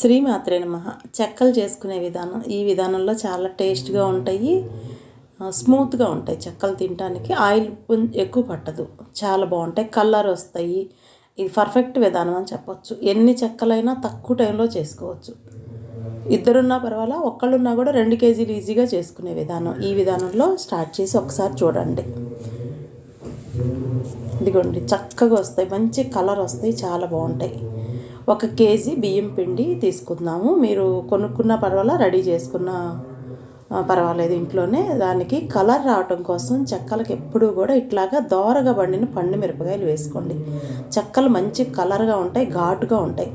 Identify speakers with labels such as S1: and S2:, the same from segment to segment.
S1: శ్రీమాత్రే నమ. చెక్కలు చేసుకునే విధానం ఈ విధానంలో చాలా టేస్ట్గా ఉంటాయి. స్మూత్గా ఉంటాయి చెక్కలు తినడానికి ఆయిల్ ఎక్కువ పట్టదు. చాలా బాగుంటాయి. కలర్ వస్తాయి. ఇది పర్ఫెక్ట్ విధానం అని చెప్పొచ్చు. ఎన్ని చెక్కలైనా తక్కువ టైంలో చేసుకోవచ్చు. ఇద్దరున్నా పర్వాలా ఒక్కళ్ళున్నా కూడా రెండు కేజీలు ఈజీగా చేసుకునే విధానం. ఈ విధానంలో స్టార్ట్ చేసి ఒకసారి చూడండి. ఇదిగోండి చక్కగా వస్తాయి. మంచి కలర్ వస్తాయి. చాలా బాగుంటాయి. ఒక కేజీ బియ్యం పిండి తీసుకుందాము. మీరు కొనుక్కున్న పర్వాలా రెడీ చేసుకున్న పర్వాలేదు ఇంట్లోనే. దానికి కలర్ రావటం కోసం చెక్కలకు ఎప్పుడూ కూడా ఇట్లాగా దోరగా పండిన పండు మిరపకాయలు వేసుకోండి. చెక్కలు మంచి కలర్గా ఉంటాయి ఘాటుగా ఉంటాయి.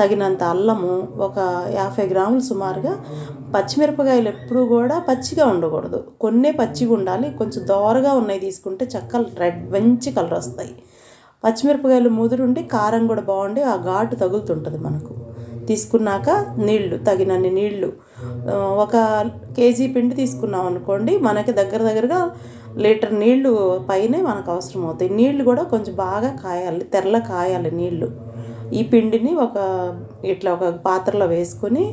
S1: తగినంత అల్లము ఒక యాభై గ్రాములు సుమారుగా పచ్చిమిరపకాయలు ఎప్పుడూ కూడా పచ్చిగా ఉండకూడదు. కొన్ని పచ్చిగా ఉండాలి కొంచెం దోరగా ఉన్నాయి తీసుకుంటే చెక్కలు రెడ్ మంచి కలర్ వస్తాయి పచ్చిమిరపకాయలు ముదురుండి కారం కూడా బాగుండి ఆ ఘాటు తగులుతుంటుంది మనకు. తీసుకున్నాక నీళ్ళు తగినన్ని నీళ్ళు. ఒక కేజీ పిండి తీసుకున్నాం అనుకోండి మనకి దగ్గర దగ్గరగా లీటర్ నీళ్ళు పైనే మనకు అవసరం అవుతాయి నీళ్ళు కూడా కొంచెం బాగా కాయాలి తెరల కాయాలి నీళ్ళు. ఈ పిండిని ఒక ఇట్లా ఒక పాత్రలో వేసుకొని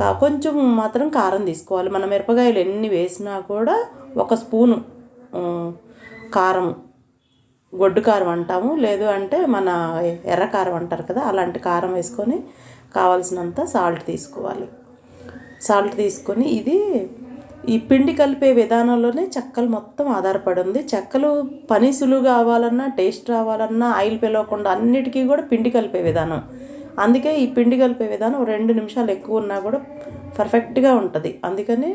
S1: కా కొంచెం మాత్రం కారం తీసుకోవాలి. మన మిరపకాయలు ఎన్ని వేసినా కూడా ఒక స్పూను కారం గొడ్డు కారం అంటాము లేదు అంటే మన ఎర్ర కారం అంటారు కదా అలాంటి కారం వేసుకొని కావాల్సినంత సాల్ట్ తీసుకోవాలి. సాల్ట్ తీసుకొని ఇది ఈ పిండి కలిపే విధానంలోనే చెక్కలు మొత్తం ఆధారపడి ఉంది. చెక్కలు పని సులువుగా కావాలన్నా టేస్ట్ రావాలన్నా ఆయిల్ పిలవకుండా అన్నిటికీ కూడా పిండి కలిపే విధానం. అందుకే ఈ పిండి కలిపే విధానం రెండు నిమిషాలు ఎక్కువ ఉన్నా కూడా పర్ఫెక్ట్గా ఉంటుంది. అందుకని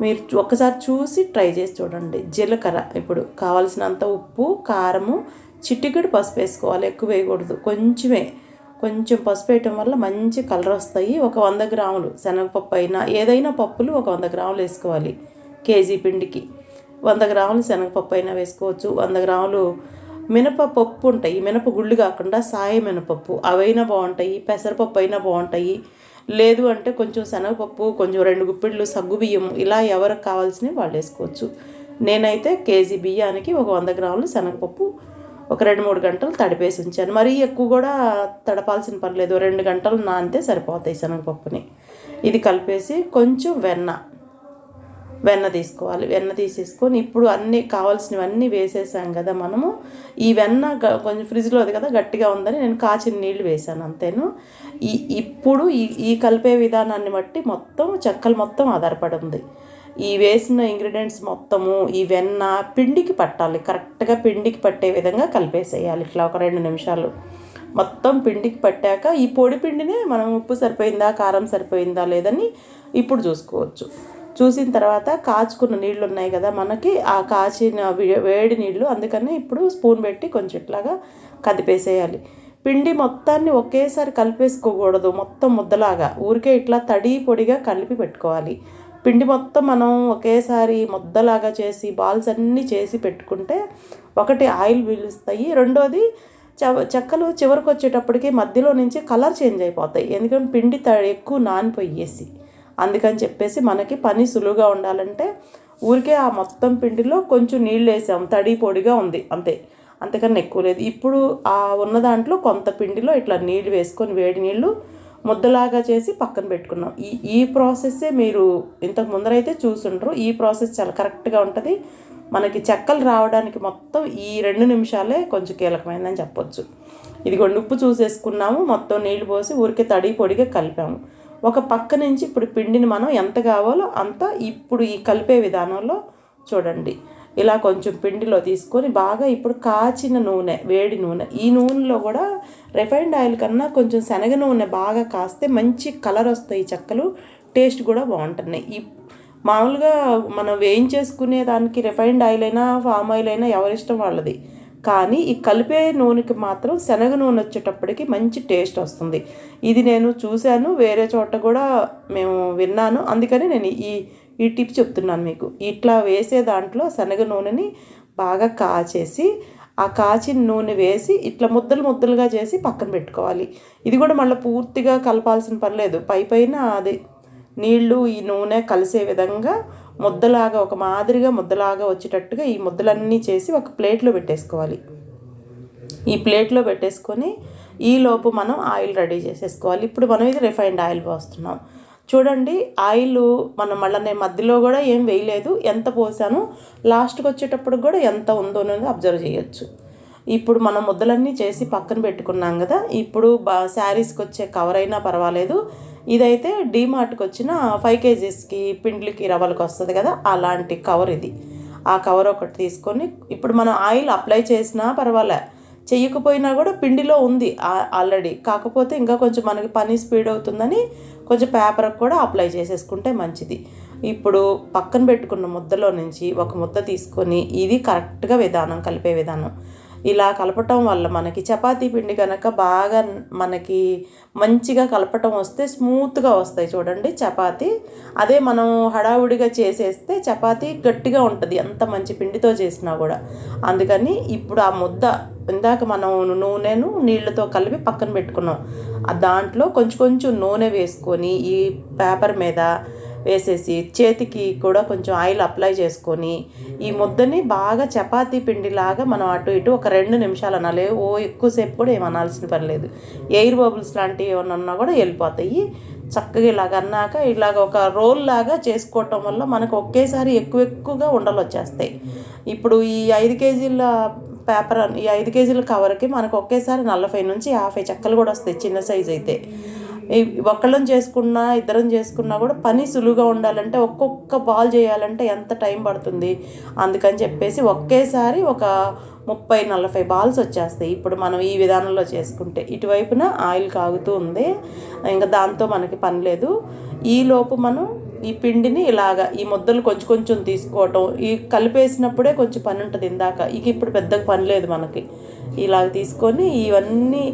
S1: మీరు ఒకసారి ఒక్కసారి చూసి ట్రై చేసి చూడండి. జీలకర్ర ఇప్పుడు కావలసినంత ఉప్పు కారము చిటికెడు పసుపు వేసుకోవాలి. ఎక్కువ వేయకూడదు. కొంచెమే. కొంచెం పసుపు వేయటం వల్ల మంచి కలర్ వస్తాయి. ఒక వంద గ్రాములు శనగపప్పు అయినా ఏదైనా పప్పులు ఒక వంద గ్రాములు వేసుకోవాలి. కేజీ పిండికి. వంద గ్రాములు శనగపప్పు అయినా వేసుకోవచ్చు. వంద గ్రాములు మినపప్పు ఉంటాయి మినప గుళ్ళు కాకుండా సాయ మినపప్పు అవైనా బాగుంటాయి. పెసరపప్పు అయినా బాగుంటాయి. లేదు అంటే కొంచెం శనగపప్పు కొంచెం రెండు గుప్పిళ్ళు సగ్గు బియ్యం ఇలా ఎవరికి కావాల్సినవి వాళ్ళు వేసుకోవచ్చు. నేనైతే కేజీ బియ్యానికి ఒక వంద గ్రాములు శనగపప్పు ఒక రెండు మూడు గంటలు తడిపేసి ఉంచాను. మరీ ఎక్కువ కూడా తడపాల్సిన పని లేదు. రెండు గంటలు నానితే సరిపోతాయి శనగపప్పుని. ఇది కలిపేసి కొంచెం వెన్న వెన్న తీసుకోవాలి. వెన్న తీసేసుకొని ఇప్పుడు అన్నీ కావాల్సినవన్నీ వేసేసాం కదా మనము. ఈ వెన్న కొంచెం ఫ్రిడ్జ్లో ఉంది కదా గట్టిగా ఉందని నేను కాచిన నీళ్ళు వేసాను అంతేను. ఈ ఇప్పుడు ఈ ఈ కలిపే విధానాన్ని బట్టి మొత్తం చెక్కలు మొత్తం ఆధారపడి ఉంది ఈ వేసిన ఇంగ్రీడియంట్స్ మొత్తము ఈ వెన్న పిండికి పట్టాలి. కరెక్ట్గా పిండికి పట్టే విధంగా కలిపేసేయాలి. ఇట్లా ఒక రెండు నిమిషాలు. మొత్తం పిండికి పట్టాక ఈ పొడి పిండినే మనం ఉప్పు సరిపోయిందా కారం సరిపోయిందా లేదని ఇప్పుడు చూసుకోవచ్చు. చూసిన తర్వాత కాచుకున్న నీళ్ళు ఉన్నాయి కదా మనకి ఆ కాచిన వే- వేడి నీళ్ళు. అందుకని ఇప్పుడు స్పూన్ పెట్టి కొంచెం ఇట్లాగా కదిపేసేయాలి. పిండి మొత్తాన్ని ఒకేసారి కలిపేసుకోకూడదు మొత్తం ముద్దలాగా. ఊరికే ఇట్లా తడి పొడిగా కలిపి పెట్టుకోవాలి. పిండి మొత్తం మనం ఒకేసారి ముద్దలాగా చేసి బాల్స్ అన్నీ చేసి పెట్టుకుంటే ఒకటి ఆయిల్ పీలుస్తాయి రెండోది చ చెక్కలు చివరికి వచ్చేటప్పటికి మధ్యలో నుంచి కలర్ చేంజ్ అయిపోతాయి. ఎందుకంటే పిండి త ఎక్కువ నానిపోయేసి అందుకని చెప్పేసి మనకి పని సులువుగా ఉండాలంటే ఊరికే ఆ మొత్తం పిండిలో కొంచెం నీళ్ళు వేసాం తడి పొడిగా ఉంది అంతే. అంతకన్నా ఎక్కువ లేదు. ఇప్పుడు ఆ ఉన్న దాంట్లో కొంత పిండిలో ఇట్లా నీళ్ళు వేసుకొని వేడి నీళ్ళు ముద్దలాగా చేసి పక్కన పెట్టుకున్నాం. ఈ ఈ ప్రాసెస్సే మీరు ఇంతకు ముందరైతే చూసుండ్రు. ఈ ప్రాసెస్ చాలా కరెక్ట్గా ఉంటుంది. మనకి చెక్కలు రావడానికి మొత్తం ఈ రెండు నిమిషాలే కొంచెం కీలకమైందని చెప్పొచ్చు. ఇదిగోండి ఉప్పు చూసేసుకున్నాము. మొత్తం నీళ్ళు పోసి ఊరికే తడి పొడిగా కలిపాము. ఒక పక్క నుంచి ఇప్పుడు పిండిని మనం ఎంత కావాలో అంత ఇప్పుడు ఈ కలిపే విధానంలో చూడండి. ఇలా కొంచెం పిండిలో తీసుకొని బాగా ఇప్పుడు కాచిన నూనె వేడి నూనె. ఈ నూనెలో కూడా రిఫైండ్ ఆయిల్ కన్నా కొంచెం శనగ నూనె బాగా కాస్తే మంచి కలర్ వస్తాయి ఈ చెక్కలు. టేస్ట్ కూడా బాగుంటున్నాయి ఈ మామూలుగా మనం వేయించేసుకునే దానికి రిఫైండ్ ఆయిల్ అయినా ఫామ్ ఆయిల్ అయినా ఎవరిష్టం వాళ్ళది. కానీ ఈ కలిపే నూనెకి మాత్రం శనగ నూనె వచ్చేటప్పటికి మంచి టేస్ట్ వస్తుంది. ఇది నేను చూశాను వేరే చోట కూడా మేము విన్నాను. అందుకని నేను ఈ ఈ టిప్ చెప్తున్నాను మీకు. ఇట్లా వేసే దాంట్లో శనగ నూనెని బాగా కాచేసి ఆ కాచిన నూనె వేసి ఇట్లా ముద్దలు ముద్దలుగా చేసి పక్కన పెట్టుకోవాలి. ఇది కూడా మళ్ళీ పూర్తిగా కలపాల్సిన పని లేదు. పై పైన అది నీళ్ళు ఈ నూనె కలిసే విధంగా ముద్దలాగా ఒక మాదిరిగా ముద్దలాగా వచ్చేటట్టుగా ఈ ముద్దలన్నీ చేసి ఒక ప్లేట్లో పెట్టేసుకోవాలి. ఈ ప్లేట్లో పెట్టేసుకొని ఈలోపు మనం ఆయిల్ రెడీ చేసేసుకోవాలి. ఇప్పుడు మనం ఇది రిఫైన్డ్ ఆయిల్ పోస్తున్నాం. చూడండి ఆయిల్ మనం మళ్ళీ నేను మధ్యలో కూడా ఏం వేయలేదు. ఎంత పోసాను? లాస్ట్కి వచ్చేటప్పుడు కూడా ఎంత ఉందో అనేది అబ్జర్వ్ చేయొచ్చు. ఇప్పుడు మనం ముద్దలన్నీ చేసి పక్కన పెట్టుకున్నాం కదా ఇప్పుడు బా శారీస్కి వచ్చే కవర్ అయినా పర్వాలేదు. ఇదైతే డీమార్ట్కి వచ్చిన ఫైవ్ కేజీస్కి పిండ్లకి రవ్వలకి వస్తుంది కదా అలాంటి కవర్ ఇది. ఆ కవర్ ఒకటి తీసుకొని ఇప్పుడు మనం ఆయిల్ అప్లై చేసినా పర్వాలే. చెయ్యకపోయినా కూడా పిండిలో ఉంది ఆల్రెడీ కాకపోతే ఇంకా కొంచెం మనకి పని స్పీడ్ అవుతుందని కొంచెం పేపర్కి కూడా అప్లై చేసేసుకుంటే మంచిది. ఇప్పుడు పక్కన పెట్టుకున్న ముద్దలో నుంచి ఒక ముద్ద తీసుకొని ఇది కరెక్ట్గా విధానం కలిపే విధానం. ఇలా కలపటం వల్ల మనకి చపాతీ పిండి కనుక బాగా మనకి మంచిగా కలపటం వస్తే స్మూత్గా వస్తాయి చూడండి చపాతీ. అదే మనం హడావుడిగా చేసేస్తే చపాతీ గట్టిగా ఉంటుంది ఎంత మంచి పిండితో చేసినా కూడా. అందుకని ఇప్పుడు ఆ ముద్ద ఇందాక మనం నూనెను నీళ్ళతో కలిపి పక్కన పెట్టుకున్నాం. దాంట్లో కొంచెం కొంచెం నూనె వేసుకొని ఈ పేపర్ మీద వేసేసి చేతికి కూడా కొంచెం ఆయిల్ అప్లై చేసుకొని ఈ ముద్దని బాగా చపాతీ పిండిలాగా మనం అటు ఇటు ఒక రెండు నిమిషాలు అనాలి. ఓ ఎక్కువసేపు కూడా ఏమనాల్సిన పని లేదు. ఎయిర్ బబుల్స్ లాంటివి ఏమన్నా ఉన్నా కూడా వెళ్ళిపోతాయి. చక్కగా ఇలాగ అన్నాక ఇలాగ ఒక రోల్ లాగా చేసుకోవటం వల్ల మనకు ఒకేసారి ఎక్కువ ఎక్కువగా ఉండలు వచ్చేస్తాయి. ఇప్పుడు ఈ ఐదు కేజీల పేపర్ ఈ ఐదు కేజీల కవర్కి మనకు ఒకేసారి నలభై నుంచి యాభై చెక్కలు కూడా వస్తాయి. చిన్న సైజ్ అయితే. ఒక్కళ్ళం చేసుకున్నా ఇద్దరం చేసుకున్నా కూడా పని సులువుగా ఉండాలంటే ఒక్కొక్క బాల్ చేయాలంటే ఎంత టైం పడుతుంది? అందుకని చెప్పేసి ఒకేసారి ఒక ముప్పై నలభై బాల్స్ వచ్చేస్తాయి. ఇప్పుడు మనం ఈ విధానంలో చేసుకుంటే ఇటువైపున ఆయిల్ కాగుతూ ఉంది. ఇంకా దాంతో మనకి పని లేదు. ఈలోపు మనం ఈ పిండిని ఇలాగ ఈ ముద్దలు కొంచెం కొంచెం తీసుకోవటం ఈ కలిపేసినప్పుడే కొంచెం పని ఉంటుంది ఇందాక. ఇక ఇప్పుడు పెద్దగా పని లేదు మనకి. ఇలాగ తీసుకొని ఇవన్నీ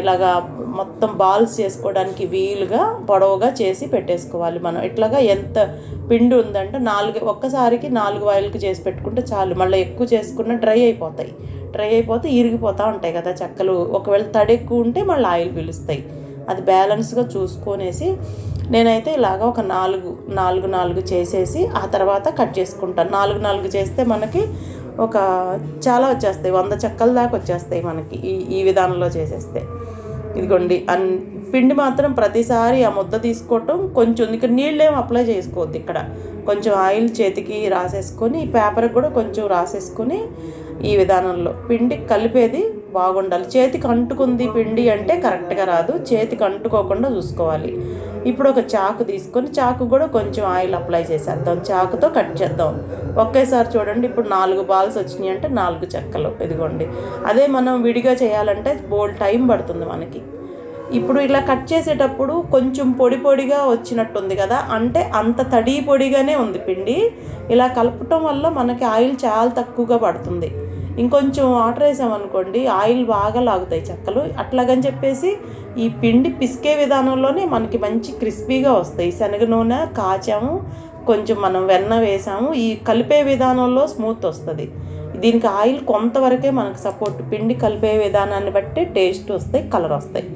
S1: ఇలాగా మొత్తం బాల్స్ చేసుకోవడానికి వీలుగా పొడవుగా చేసి పెట్టేసుకోవాలి మనం. ఇట్లాగా ఎంత పిండి ఉందంటే నాలుగు ఒక్కసారికి నాలుగు వాయిల్కి చేసి పెట్టుకుంటే చాలు. మళ్ళీ ఎక్కువ చేసుకున్న డ్రై అయిపోతాయి. డ్రై అయిపోతే ఇరిగిపోతూ ఉంటాయి కదా చెక్కలు. ఒకవేళ తడి ఎక్కువ ఉంటే మళ్ళీ ఆయిల్ పిలుస్తాయి. అది బ్యాలెన్స్గా చూసుకొనేసి నేనైతే ఇలాగ ఒక నాలుగు నాలుగు నాలుగు చేసేసి ఆ తర్వాత కట్ చేసుకుంటాను. నాలుగు నాలుగు చేస్తే మనకి ఒక చాలా వచ్చేస్తాయి వంద చెక్కల దాకా వచ్చేస్తాయి మనకి ఈ ఈ విధానంలో చేసేస్తే. ఇదిగోండి అన్ పిండి మాత్రం ప్రతిసారి ఆ ముద్ద తీసుకోవటం కొంచెం ఇక్కడ నీళ్ళేం అప్లై చేసుకోవద్దు ఇక్కడ. కొంచెం ఆయిల్ చేతికి రాసేసుకొని పేపర్కి కూడా కొంచెం రాసేసుకొని ఈ విధానంలో. పిండి కలిపేది బాగుండాలి. చేతికి అంటుకుంది పిండి అంటే కరెక్ట్గా రాదు. చేతికి అంటుకోకుండా చూసుకోవాలి. ఇప్పుడు ఒక చాకు తీసుకొని చాకు కూడా కొంచెం ఆయిల్ అప్లై చేసేద్దాం. చాకుతో కట్ చేద్దాం. ఒకేసారి చూడండి ఇప్పుడు నాలుగు బాల్స్ వచ్చినాయి అంటే నాలుగు చెక్కలు. ఇదిగోండి. అదే మనం విడిగా చేయాలంటే బోల్ టైం పడుతుంది మనకి. ఇప్పుడు ఇలా కట్ చేసేటప్పుడు కొంచెం పొడి పొడిగా వచ్చినట్టుంది కదా అంటే అంత తడి పొడిగానే ఉంది పిండి. ఇలా కలపటం వల్ల మనకి ఆయిల్ చాలా తక్కువగా పడుతుంది. ఇంకొంచెం వాటర్ వేసామనుకోండి ఆయిల్ బాగా లాగుతాయి చెక్కలు. అట్లాగని చెప్పేసి ఈ పిండి పిసికే విధానంలోనే మనకి మంచి క్రిస్పీగా వస్తాయి. శనగ నూనె కాచాము కొంచెం మనం వెన్న వేసాము. ఈ కలిపే విధానంలో స్మూత్ వస్తుంది. దీనికి ఆయిల్ కొంతవరకే మనకు సపోర్ట్ పిండి కలిపే విధానాన్ని బట్టి టేస్ట్ వస్తాయి కలర్ వస్తాయి.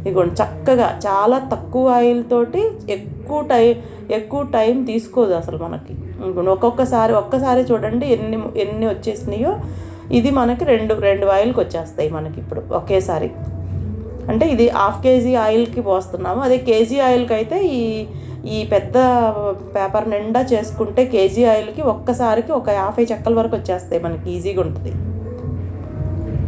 S1: ఇదిగోండి చక్కగా చాలా తక్కువ ఆయిల్ తోటి ఎక్కువ టైం ఎక్కువ టైం తీసుకోదు అసలు మనకి. ఒక్కొక్కసారి ఒక్కసారి చూడండి ఎన్ని ఎన్ని వచ్చేసినాయో. ఇది మనకి రెండు రెండు ఆయిల్కి వచ్చేస్తాయి మనకి ఇప్పుడు ఒకేసారి. అంటే ఇది హాఫ్ కేజీ ఆయిల్కి పోస్తున్నాము. అదే కేజీ ఆయిల్కి అయితే ఈ ఈ పెద్ద పేపర్ నిండా చేసుకుంటే కేజీ ఆయిల్కి ఒక్కసారికి ఒక యాభై చెక్కల వరకు వచ్చేస్తాయి మనకి ఈజీగా ఉంటుంది.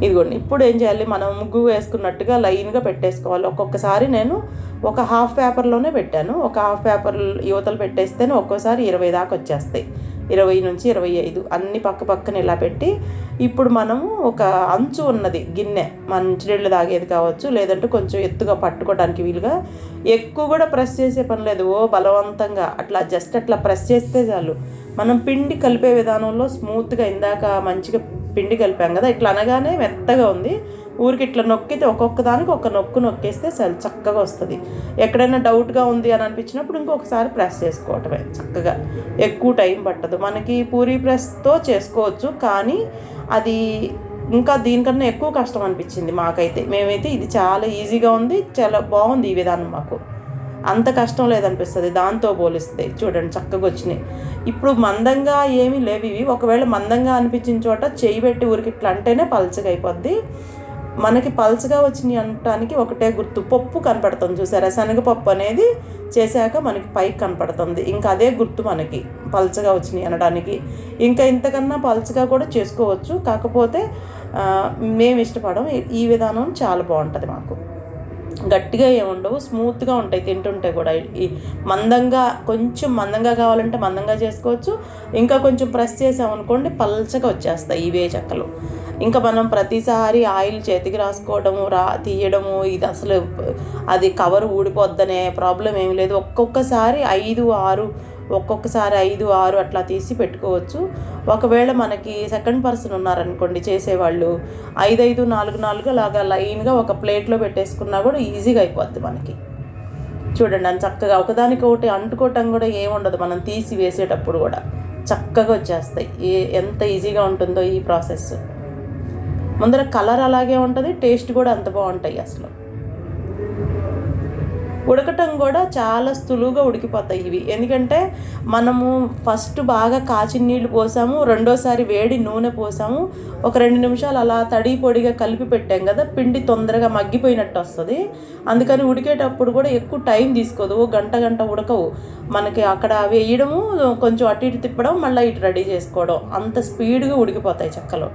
S1: ఇదిగోండి ఇప్పుడు ఏం చేయాలి? మనం ముగ్గు వేసుకున్నట్టుగా లైన్గా పెట్టేసుకోవాలి. ఒక్కొక్కసారి నేను ఒక హాఫ్ పేపర్లోనే పెట్టాను. ఒక హాఫ్ పేపర్ యువతలు పెట్టేస్తేనే ఒక్కోసారి ఇరవై దాకా వచ్చేస్తాయి. ఇరవై నుంచి ఇరవై ఐదు అన్ని పక్క పక్కన ఇలా పెట్టి ఇప్పుడు మనము ఒక అంచు ఉన్నది గిన్నె. మంచినీళ్ళు తాగేది కావచ్చు లేదంటే కొంచెం ఎత్తుగా పట్టుకోవడానికి వీలుగా ఎక్కువ కూడా ప్రెస్ చేసే పని లేదు. ఓ బలవంతంగా అట్లా జస్ట్ అట్లా ప్రెస్ చేస్తే చాలు. మనం పిండి కలిపే విధానంలో స్మూత్గా ఇందాక మంచిగా పిండి కలిపాం కదా ఇట్లా అనగానే మెత్తగా ఉంది. ఊరికి ఇట్లా నొక్కితే ఒక్కొక్క దానికి ఒక నొక్కు నొక్కేస్తే చాలా చక్కగా వస్తుంది. ఎక్కడైనా డౌట్గా ఉంది అని అనిపించినప్పుడు ఇంకొకసారి ప్రెస్ చేసుకోవటమే చక్కగా. ఎక్కువ టైం పట్టదు. మనకి పూరి ప్రెస్తో చేసుకోవచ్చు కానీ అది ఇంకా దీనికన్నా ఎక్కువ కష్టం అనిపించింది మాకైతే. మేమైతే ఇది చాలా ఈజీగా ఉంది చాలా బాగుంది ఈ విధానం మాకు. అంత కష్టం లేదనిపిస్తుంది. దాంతో పోలిస్తే చూడండి చక్కగా వచ్చినాయి. ఇప్పుడు మందంగా ఏమీ లేవు ఇవి. ఒకవేళ మందంగా అనిపించిన చోట చేయి పెట్టి ఊరికి ఇట్లా అంటేనే పలచగా అయిపోద్ది. మనకి పల్చగా వచ్చినాయి అనటానికి ఒకటే గుర్తు. పప్పు కనపడుతుంది చూసారా? శనగపప్పు అనేది చేశాక మనకి పైకి కనపడుతుంది. ఇంకా అదే గుర్తు మనకి పల్చగా వచ్చినాయి అనడానికి. ఇంకా ఇంతకన్నా పల్చగా కూడా చేసుకోవచ్చు. కాకపోతే మేము ఇష్టపడం ఈ విధానం చాలా బాగుంటుంది మాకు. గట్టిగా ఏముండవు స్మూత్గా ఉంటాయి తింటుంటే కూడా. ఈ మందంగా కొంచెం మందంగా కావాలంటే మందంగా చేసుకోవచ్చు. ఇంకా కొంచెం ప్రెస్ చేసామనుకోండి పల్చగా వచ్చేస్తాయి ఇవే చెక్కలు. ఇంకా మనం ప్రతిసారి ఆయిల్ చేతికి రాసుకోవడము రా తీయడము ఇది అసలు అది కవర్ ఊడిపోద్దనే ప్రాబ్లం ఏమి లేదు. ఒక్కొక్కసారి ఐదు ఆరు ఒక్కొక్కసారి ఐదు ఆరు అట్లా తీసి పెట్టుకోవచ్చు. ఒకవేళ మనకి సెకండ్ పర్సన్ ఉన్నారనుకోండి చేసేవాళ్ళు ఐదు ఐదు నాలుగు నాలుగు అలాగా లైన్గా ఒక ప్లేట్లో పెట్టేసుకున్నా కూడా ఈజీగా అయిపోద్ది మనకి. చూడండి అని చక్కగా ఒకదానికి ఒకటి అంటుకోవటం కూడా ఏముండదు మనం తీసి వేసేటప్పుడు కూడా చక్కగా వచ్చేస్తాయి. ఏ ఎంత ఈజీగా ఉంటుందో ఈ ప్రాసెస్. ముందర కలర్ అలాగే ఉంటుంది టేస్ట్ కూడా అంత బాగుంటాయి అసలు. ఉడకటం కూడా చాలా సులువుగా ఉడికిపోతాయి ఇవి. ఎందుకంటే మనము ఫస్ట్ బాగా కాచిన నీళ్ళు పోసాము రెండోసారి వేడి నూనె పోసాము ఒక రెండు నిమిషాలు అలా తడి పొడిగా కలిపి పెట్టాం కదా పిండి తొందరగా మగ్గిపోయినట్టు వస్తుంది. అందుకని ఉడికేటప్పుడు కూడా ఎక్కువ టైం తీసుకోదు ఓ గంట గంట ఉడకవు. మనకి అక్కడ వేయడము కొంచెం అటు ఇటు తిప్పడం మళ్ళీ ఇటు రెడీ చేసుకోవడం. అంత స్పీడ్గా ఉడికిపోతాయి చెక్కలు.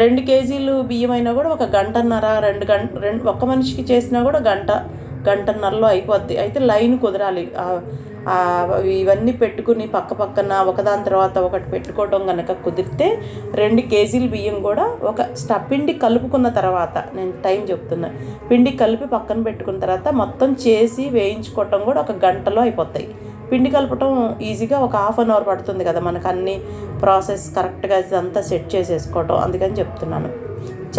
S1: రెండు కేజీలు బియ్యం అయినా కూడా ఒక గంటన్నర రెండు గంట రెండు ఒక్క మనిషికి చేసినా కూడా గంట గంటన్నరలో అయిపోద్ది. అయితే లైన్ కుదరాలి. ఇవన్నీ పెట్టుకుని పక్క పక్కన ఒకదాని తర్వాత ఒకటి పెట్టుకోవడం కనుక కుదిరితే రెండు కేజీల బియ్యం కూడా ఒక స్ట పిండి కలుపుకున్న తర్వాత నేను టైం చెప్తున్నా పిండి కలిపి పక్కన పెట్టుకున్న తర్వాత మొత్తం చేసి వేయించుకోవటం కూడా ఒక గంటలో అయిపోతాయి. పిండి కలపటం ఈజీగా ఒక హాఫ్ అన్ అవర్ పడుతుంది కదా మనకు అన్ని ప్రాసెస్ కరెక్ట్గా ఇదంతా సెట్ చేసేసుకోవటం. అందుకని చెప్తున్నాను.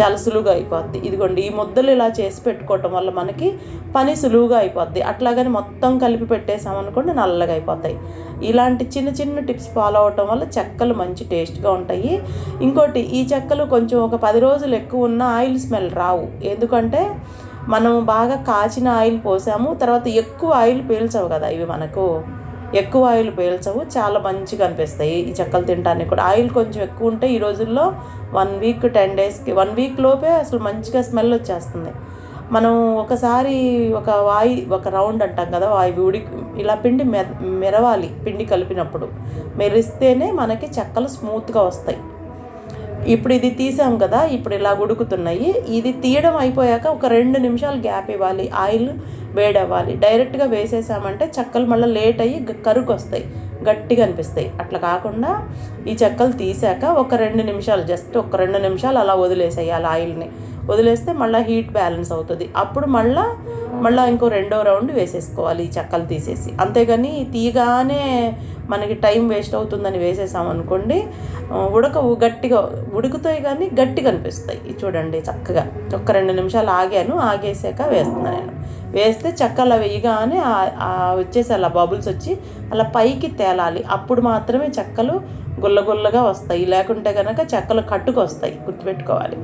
S1: చాలా సులువుగా అయిపోద్ది. ఇదిగోండి ఈ ముద్దలు ఇలా చేసి పెట్టుకోవటం వల్ల మనకి పని సులువుగా అయిపోద్ది. అట్లాగని మొత్తం కలిపి పెట్టేసామనుకోండి నల్లగా అయిపోతాయి. ఇలాంటి చిన్న చిన్న టిప్స్ ఫాలో అవటం వల్ల చెక్కలు మంచి టేస్ట్గా ఉంటాయి. ఇంకోటి ఈ చెక్కలు కొంచెం ఒక పది రోజులు ఎక్కువ ఉన్న ఆయిల్ స్మెల్ రావు. ఎందుకంటే మనం బాగా కాచిన ఆయిల్ పోసాము తర్వాత ఎక్కువ ఆయిల్ పీల్చవు కదా ఇవి మనకు. ఎక్కువ ఆయిల్ పీల్చవు చాలా మంచిగా అనిపిస్తాయి ఈ చెక్కలు తింటానికి కూడా. ఆయిల్ కొంచెం ఎక్కువ ఉంటే ఈ రోజుల్లో వన్ వీక్ టెన్ డేస్కి వన్ వీక్ లోపే అసలు మంచిగా స్మెల్ వచ్చేస్తుంది. మనం ఒకసారి ఒక వాయి ఒక రౌండ్ అంటాం కదా వాయి ఉడి ఇలా పిండి మె మెరవాలి పిండి కలిపినప్పుడు. మెరిస్తేనే మనకి చెక్కలు స్మూత్గా వస్తాయి. ఇప్పుడు ఇది తీసాం కదా ఇప్పుడు ఇలా ఉడుకుతున్నాయి. ఇది తీయడం అయిపోయాక ఒక రెండు నిమిషాలు గ్యాప్ ఇవ్వాలి. ఆయిల్ వేడవ్వాలి. డైరెక్ట్గా వేసేసామంటే చెక్కలు మళ్ళీ లేట్ అయ్యి కరుకు వస్తాయి గట్టిగా అనిపిస్తాయి. అట్లా కాకుండా ఈ చెక్కలు తీసాక ఒక రెండు నిమిషాలు జస్ట్ ఒక రెండు నిమిషాలు అలా వదిలేసేయాలి ఆయిల్ని. వదిలేస్తే మళ్ళీ హీట్ బ్యాలెన్స్ అవుతుంది. అప్పుడు మళ్ళీ మళ్ళీ ఇంకో రెండో రౌండ్ వేసేసుకోవాలి ఈ చెక్కలు తీసేసి. అంతేగాని తీయగానే మనకి టైం వేస్ట్ అవుతుందని వేసేసామనుకోండి ఉడక ఉడకవు గట్టిగా ఉడుకుతాయి కానీ గట్టిగా అనిపిస్తాయి. చూడండి చక్కగా. ఒక్క రెండు నిమిషాలు ఆగాను ఆగేసాక వేస్తున్నాను నేను. వేస్తే చెక్కలు వేయగానే వచ్చేసి అలా బబుల్స్ వచ్చి అలా పైకి తేలాలి. అప్పుడు మాత్రమే చెక్కలు గుల్లగుల్లగా వస్తాయి. లేకుంటే కనుక చెక్కలు కట్టుకొస్తాయి. గుర్తుపెట్టుకోవాలి.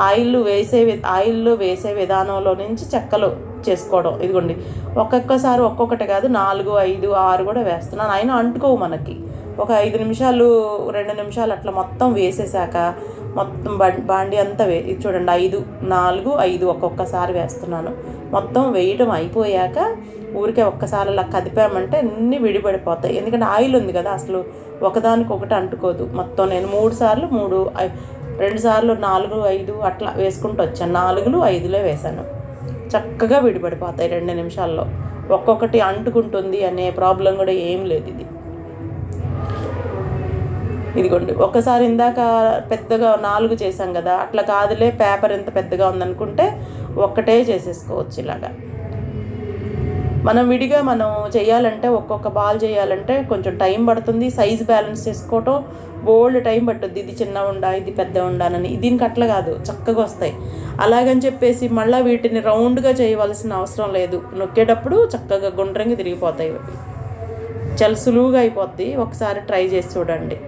S1: ఆయిల్ వేసే ఆయిల్లో వేసే విధానంలో నుంచి చెక్కలు చేసుకోవడం. ఇదిగోండి ఒక్కొక్కసారి ఒక్కొక్కటి కాదు నాలుగు ఐదు ఆరు కూడా వేస్తున్నాను అయినా అంటుకోవు మనకి. ఒక ఐదు నిమిషాలు రెండు నిమిషాలు అట్లా మొత్తం వేసేసాక మొత్తం బాండి అంతా వే ఇది చూడండి ఐదు నాలుగు ఐదు ఒక్కొక్కసారి వేస్తున్నాను. మొత్తం వేయడం అయిపోయాక ఊరికే ఒక్కసారి అలా కదిపామంటే అన్నీ విడిపడిపోతాయి. ఎందుకంటే ఆయిల్ ఉంది కదా అసలు ఒకదానికొకటి అంటుకోదు. మొత్తం నేను మూడు సార్లు మూడు ఐ- రెండు సార్లు నాలుగు ఐదు అట్లా వేసుకుంటూ వచ్చాను. నాలుగులు ఐదులే వేశాను. చక్కగా విడిపడిపోతాయి రెండు నిమిషాల్లో. ఒక్కొక్కటి అంటుకుంటుంది అనే ప్రాబ్లం కూడా ఏం లేదు ఇది. ఇదిగోండి ఒకసారి ఇందాక పెద్దగా నాలుగు చేసాం కదా అట్లా కాదులే పేపర్ ఎంత పెద్దగా ఉందనుకుంటే ఒక్కటే చేసేసుకోవచ్చు ఇలాగా. మనం విడిగా మనం చేయాలంటే ఒక్కొక్క బాల్ చేయాలంటే కొంచెం టైం పడుతుంది. సైజ్ బ్యాలెన్స్ చేసుకోవటం బోల్డ్ టైం పట్టుద్ది. ఇది చిన్న ఉండా ఇది పెద్ద ఉండానని దీనికి అట్లా కాదు. చక్కగా వస్తాయి. అలాగని చెప్పేసి మళ్ళీ వీటిని రౌండ్గా చేయవలసిన అవసరం లేదు. నొక్కేటప్పుడు చక్కగా గుండ్రంగా తిరిగిపోతాయి. చాలా సులువుగా అయిపోద్ది. ఒకసారి ట్రై చేసి చూడండి.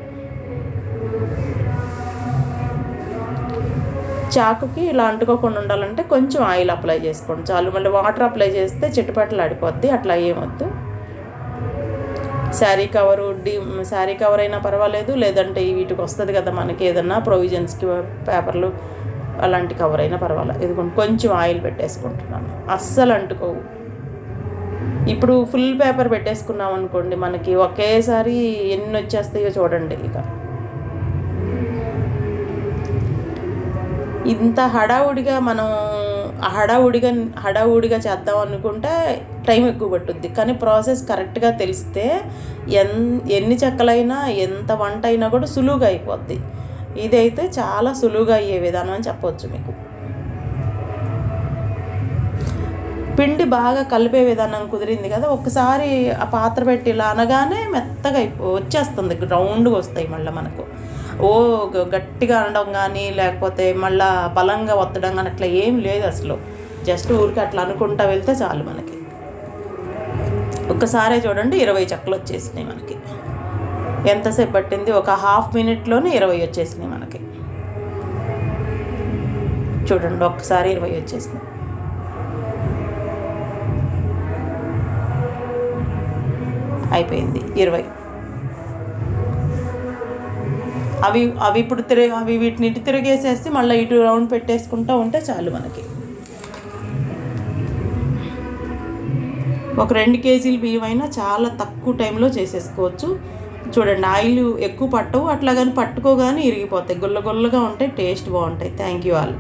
S1: చాకుకి ఇలా అంటుకోకుండా ఉండాలంటే కొంచెం ఆయిల్ అప్లై చేసుకోండి. చాలు మళ్ళీ వాటర్ అప్లై చేస్తే చిట్టుపట్టలు ఆడిపోద్ది అట్లా ఏమొద్దు శారీ కవరు డి శారీ కవర్ అయినా పర్వాలేదు లేదంటే వీటికి వస్తుంది కదా మనకి ఏదన్నా ప్రొవిజన్స్కి పేపర్లు అలాంటి కవర్ అయినా పర్వాలేదు. ఇదిగోండి కొంచెం ఆయిల్ పెట్టేసుకుంటున్నాను. అస్సలు అంటుకోవు. ఇప్పుడు ఫుల్ పేపర్ పెట్టేసుకున్నాం అనుకోండి మనకి ఒకేసారి ఎన్ని వచ్చేస్తాయో చూడండి ఇక. ఇంత హడావుడిగా మనం హడావుడిగా హడావుడిగా చేద్దాం అనుకుంటే టైం ఎక్కువ పట్టుద్ది. కానీ ప్రాసెస్ కరెక్ట్గా తెలిస్తే ఎన్ ఎన్ని చెక్కలైనా ఎంత వంట అయినా కూడా సులువుగా అయిపోద్ది. ఇదైతే చాలా సులువుగా అయ్యే విధానం అని చెప్పవచ్చు మీకు. పిండి బాగా కలిపే విధానం కుదిరింది కదా ఒకసారి ఆ పాత్ర పెట్టి ఇలా అనగానే మెత్తగా అయిపో వచ్చేస్తుంది రౌండ్గా వస్తాయి మళ్ళీ మనకు. ఓ గట్టిగా అనడం కానీ లేకపోతే మళ్ళా బలంగా వద్దడం కానీ అట్లా ఏం లేదు అసలు. జస్ట్ ఊరికి అట్లా అనుకుంటా వెళ్తే చాలు మనకి. ఒక్కసారే చూడండి ఇరవై చెక్కలు వచ్చేసినాయి మనకి. ఎంతసేపు పట్టింది? ఒక హాఫ్ మినిట్లోనే ఇరవై వచ్చేసినాయి మనకి. చూడండి ఒక్కసారి ఇరవై వచ్చేసినాయి. అయిపోయింది ఇరవై. అవి అవి ఇప్పుడు తిరిగి అవి వీటిని ఇటు తిరిగేసేసి మళ్ళీ ఇటు రౌండ్ పెట్టేసుకుంటూ ఉంటే చాలు మనకి. ఒక రెండు కేజీలు బియ్యం అయినా చాలా తక్కువ టైంలో చేసేసుకోవచ్చు. చూడండి ఆయిల్ ఎక్కువ పట్టవు అట్లా కానీ పట్టుకోగానే ఇరిగిపోతాయి. గుల్ల గుల్లగా ఉంటాయి టేస్ట్ బాగుంటాయి. Thank you all.